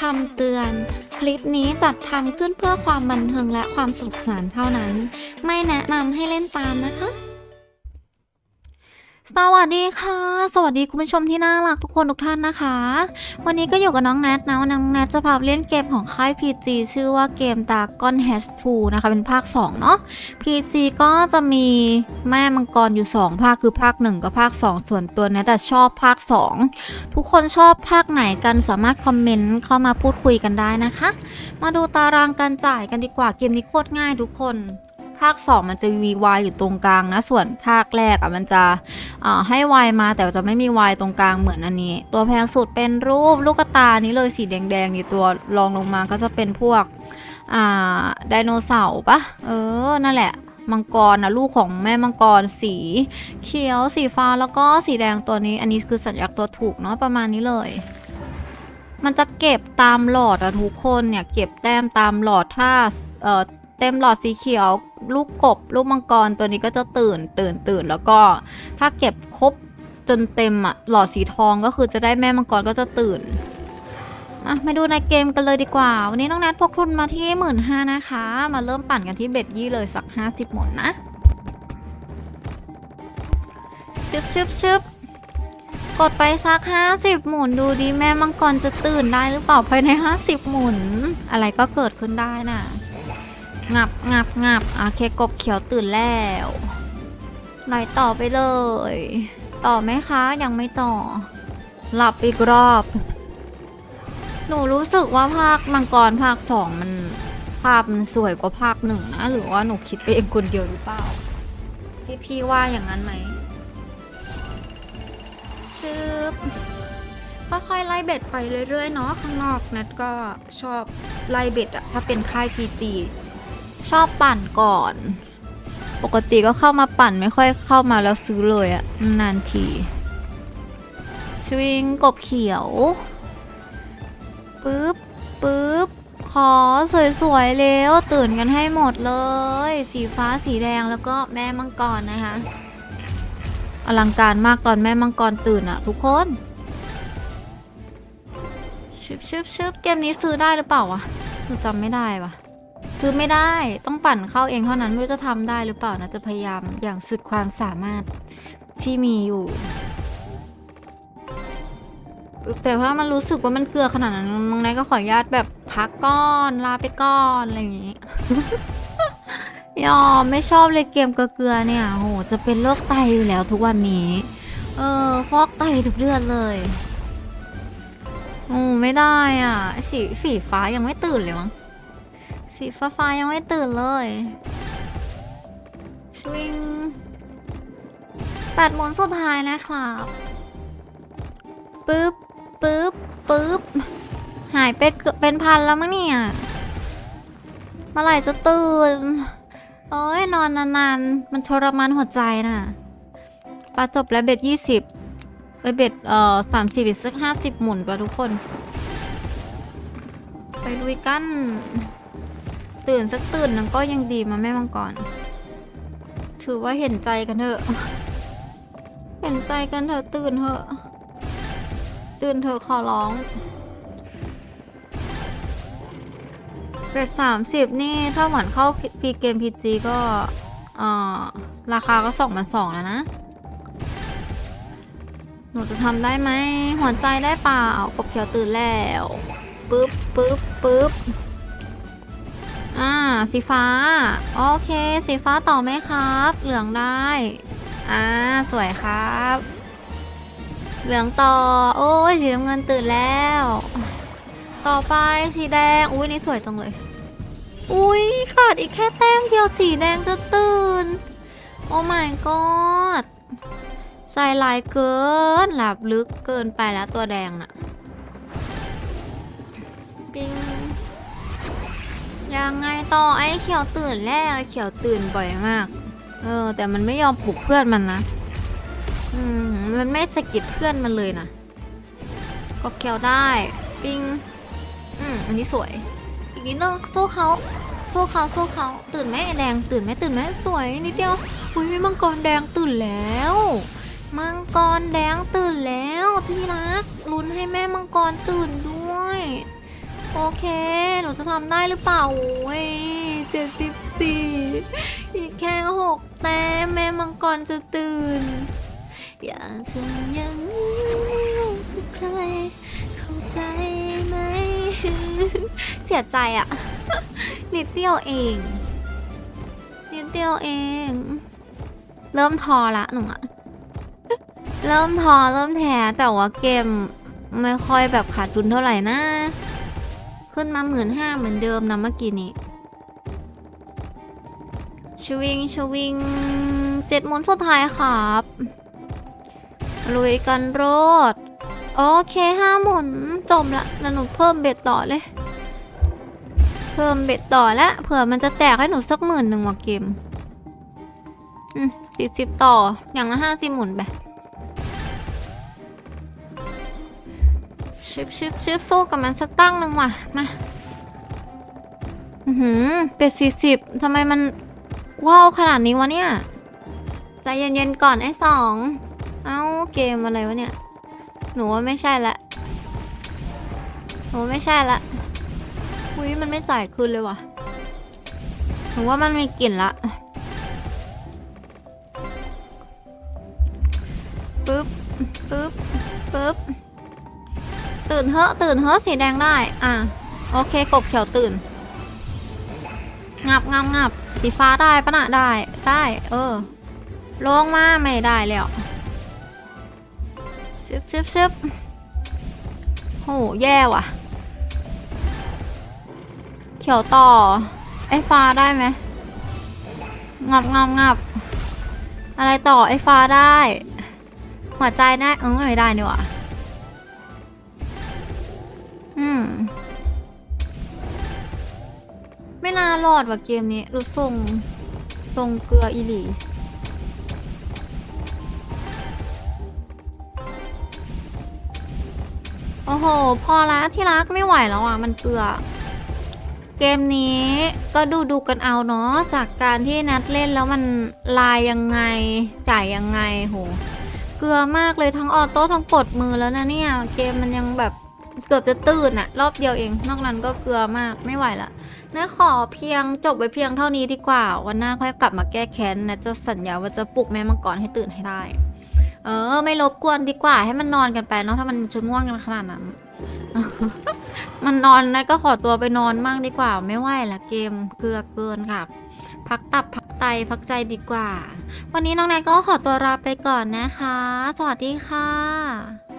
คำเตือน คลิปนี้จัดทำขึ้นเพื่อความบันเทิงและความสนุกสนานเท่านั้น ไม่แนะนำให้เล่นตามนะคะ สวัสดีค่ะ สวัสดีคุณผู้ชมที่น่ารักทุกคนทุกท่านนะคะ วันนี้ก็อยู่กับน้องแนทนะวันน้องแนทจะพาเล่นเกมของค่าย PG ชื่อว่าเกม Dragon Has 2นะคะ เป็นภาค 2 เนาะ PG ก็จะมีแม่มังกรอยู่ 2 ภาคคือภาค 1 กับภาค 2 ส่วนตัวแนทแต่ชอบภาค 2 ทุกคนชอบภาคไหนกันสามารถคอมเมนต์เข้ามาพูดคุยกันได้นะคะ มาดูตารางการจ่ายกันดีกว่าเกมนี้โคตรง่ายทุกคน ภาค 2 มันจะมี Y อยู่ตรงกลางนะ ส่วนภาคแรกอะมันจะอ่าให้ Y มาแต่จะไม่มี Y ตรงกลางเหมือนอันนี้ ตัวแพงสุดเป็นรูปลูกตานี้เลยสีแดงๆนี่ตัวรองลงมาก็จะเป็นพวกอ่าไดโนเสาร์ปะเออ นั่นแหละมังกรนะลูกของแม่มังกรสี เขียวสีฟ้าแล้วก็สีแดงตัวนี้ อันนี้คือสัญลักษณ์ตัวถูกเนาะประมาณนี้เลย มันจะเก็บตามหลอดอะทุกคนเนี่ยเก็บแต้มตามหลอดถ้า เต็มหลอดสีเขียว ลูกกบ ลูกมังกรตัวนี้ก็จะตื่นตื่นตื่นแล้วก็ถ้าเก็บครบจนเต็มอะหลอดสีทองก็คือจะได้แม่มังกรก็จะตื่นอะมาดูในเกมกันเลยดีกว่า วันนี้น้องแนทพกทุนมาที่หมื่นห้านะคะ มาเริ่มปั่นกันที่เบ็ดยี่เลยสัก 50 หมุนนะชึบชึบชึบกดไปสัก 50 หมุนดูดิแม่มังกรจะตื่นได้หรือเปล่าภายใน 50 หมุน อะไรก็เกิดขึ้นได้น่ะ งับงับงับโอเคกบเขียวตื่นแล้วไหลต่อไปเลย ต่อไหมคะยังไม่ต่อ หลับอีกรอบ หนูรู้สึกว่าภาคมังกรภาคสองมันภาพมันสวยกว่าภาคหนึ่งนะ หรือว่าหนูคิดไปเองคนเดียวหรือเปล่าพี่พี่ว่าอย่างนั้นไหมชึบค่อยๆไล่เบ็ดไปเรื่อยๆเนาะข้างนอกนัดก็ชอบไล่เบ็ดอะถ้าเป็นค่ายพีตี ชอบปั่นก่อน ปกติก็เข้ามาปั่นไม่ค่อยเข้ามาแล้วซื้อเลยอะนานทีชวิงกบเขียวปึ๊บปึ๊บขอสวยๆเร็วตื่นกันให้หมดเลย สีฟ้าสีแดงแล้วก็แม่มังกรนะคะ อลังการมากตอนแม่มังกรตื่นอะทุกคนชึบชึบชึบเกมนี้ซื้อได้หรือเปล่าวะหนูจำไม่ได้วะ ซื้อไม่ได้ต้องปั่นเข้าเองเท่านั้น ไม่รู้จะทำได้หรือเปล่านะ จะพยายามอย่างสุดความสามารถที่มีอยู่ แต่ว่ามันรู้สึกว่ามันเกลือขนาดนั้นน้องนายก็ขออนุญาตแบบพักก้อนลาไปก้อนอะไรอย่างงี้ ยอมไม่ชอบเลยเกมเกลือเนี่ยโหจะเป็นโรคไตอยู่แล้วทุกวันนี้ เออ ฟอกไตทุกเดือนเลยโอ้ไม่ได้อะสีสีฟ้ายังไม่ตื่นเลยมั้ง สีฟ้าฟ้าๆยังไม่ตื่นเลยชวิงแปดหมุนสุดท้ายนะครับปึ๊บปึ๊บปึ๊บหายไปเกือบเป็นพันแล้วมั้งเนี่ยเมื่อไหร่จะตื่น โอ้ยนอนนานๆ มันทรมานหัวใจน่ะปลาจบแล้วเบ็ดยี่สิบไปเบ็ดเอ่อสามสิบอีกสักห้าสิบหมุนปะทุกคน ไปลุยกัน ตื่นสักตื่นนึงก็ยังดีมาแม่มังกร ถือว่าเห็นใจกันเถอะ เห็นใจกันเถอะตื่นเถอะ ตื่นเถอะขอร้องเบ็ดสามสิบนี่ถ้าหมือนเข้าพีเกมพีจีก็อ่อราคาก็สองพันสองแล้วนะ หนูจะทำได้ไหมหัวใจได้เปล่ากบเขียวตื่นแล้ว ปึ๊บปึ๊บปึ๊บ อ่า สีฟ้า โอเค สีฟ้าต่อไหมครับ เหลืองได้ อ่า สวยครับ เหลืองต่อ โอ้ย สีน้ำเงินตื่นแล้ว ต่อไปสีแดง อุ้ยนี่สวยจังเลย อุ้ยขาดอีกแค่แต้มเดียวสีแดงจะตื่น โอ้ my god ใจลายเกิน หลับลึกเกินไปแล้วตัวแดงน่ะ ปิง ยังไงต่อไอ้เขียวตื่นแล้วไอ้เขียวตื่นบ่อยมาก เออ แต่มันไม่ยอมปลุกเพื่อนมันนะ อืม มันไม่สะกิดเพื่อนมันเลยนะ ก็เขียวได้ ปิง อืม อันนี้สวย อีกนิดนึงสู้เขาสู้เขาสู้เขาตื่นไหมแดง ตื่นไหมตื่นไหมสวยนิดเดียวอุ้ยมีมังกรแดงตื่นแล้ว มังกรแดงตื่นแล้วที่รักลุ้นให้แม่มังกรตื่นด้วย โอเค หนูจะทำได้หรือเปล่าโอ้ยเจ็ดสิบสี่อีกแค่หกแต้มแม่มังกรจะตื่น อย่ากจะยังอยู่ใคร เข้าใจไหม เสียใจอะนิดเดียวเองนิดเดียวเอง เริ่มทอละหนูอะเริ่มทอเริ่มแท้แต่ว่าเกมไม่ค่อยแบบขาดทุนเท่าไหร่นะ ขึ้นมาหมื่นห้าเหมือนเดิมนะเมื่อกี้นี้ชวิงชวิงเจ็ดหมุนสุดท้ายครับลุยกันโรดโอเคห้าหมุนจบละแล้วหนูเพิ่มเบ็ดต่อเลย เพิ่มเบ็ดต่อละเผื่อมันจะแตกให้หนูสักหมื่นหนึ่งว่ะเกมอืมติดสิบต่ออย่างละห้าสิบหมุนไป ชิบชิบชิบสู้กับมันสักตั้งหนึ่งว่ะ มาอือหือเป็ดสี่สิบทำไมมันว้าวขนาดนี้วะเนี่ย ใจเย็นๆก่อนไอ้สอง เอ้าเกมอะไรวะเนี่ย หนูว่าไม่ใช่ละ หนูไม่ใช่ละ อุ้ยมันไม่จ่ายคืนเลยว่ะ หนูว่ามันมีกลิ่นละปึ๊บปึ๊บปึ๊บ ตื่นเถอะตื่นเถอะสีแดงได้ อะ โอเคกบเขียวตื่น งับงับงับสีฟ้าได้ปะนะได้ ได้ เออ ลงมาไม่ได้แล้วซึบซึบซึบโห แย่ว่ะ เขียวต่อ ไอ้ฟ้าได้ไหมงับงับงับอะไรต่อไอ้ฟ้าได้ หัวใจได้เออไม่ได้นี่ว่ะ ไม่น่ารอดว่ะเกมนี้รู้ทรงทรงเกลืออีหลีโอ้โห พอละที่รักไม่ไหวแล้วอะ มันเกลือ เกมนี้ก็ดูดูกันเอาเนาะจากการที่นัดเล่นแล้วมันลายยังไง จ่ายยังไงโหเกลือมากเลยทั้งออโต้ทั้งกดมือแล้วนะเนี่ย เกมมันยังแบบ เกือบจะตื่นอะรอบเดียวเอง นอกนั้นก็เกลือมากไม่ไหวละนะขอเพียงจบไว้เพียงเท่านี้ดีกว่า วันหน้าค่อยกลับมาแก้แค้นนะจะสัญญาว่าจะปลุกแม่มังกรให้ตื่นให้ได้ เออ ไม่รบกวนดีกว่า ให้มันนอนกันไปเนาะถ้ามันจะง่วงกันขนาดนั้น มันนอนนะก็ขอตัวไปนอนมั่งดีกว่า ไม่ไหวละเกมเกลือเกินค่ะพักตับพักไตพักใจดีกว่า วันนี้น้องแนทก็ขอตัวลาไปก่อนนะคะ สวัสดีค่ะ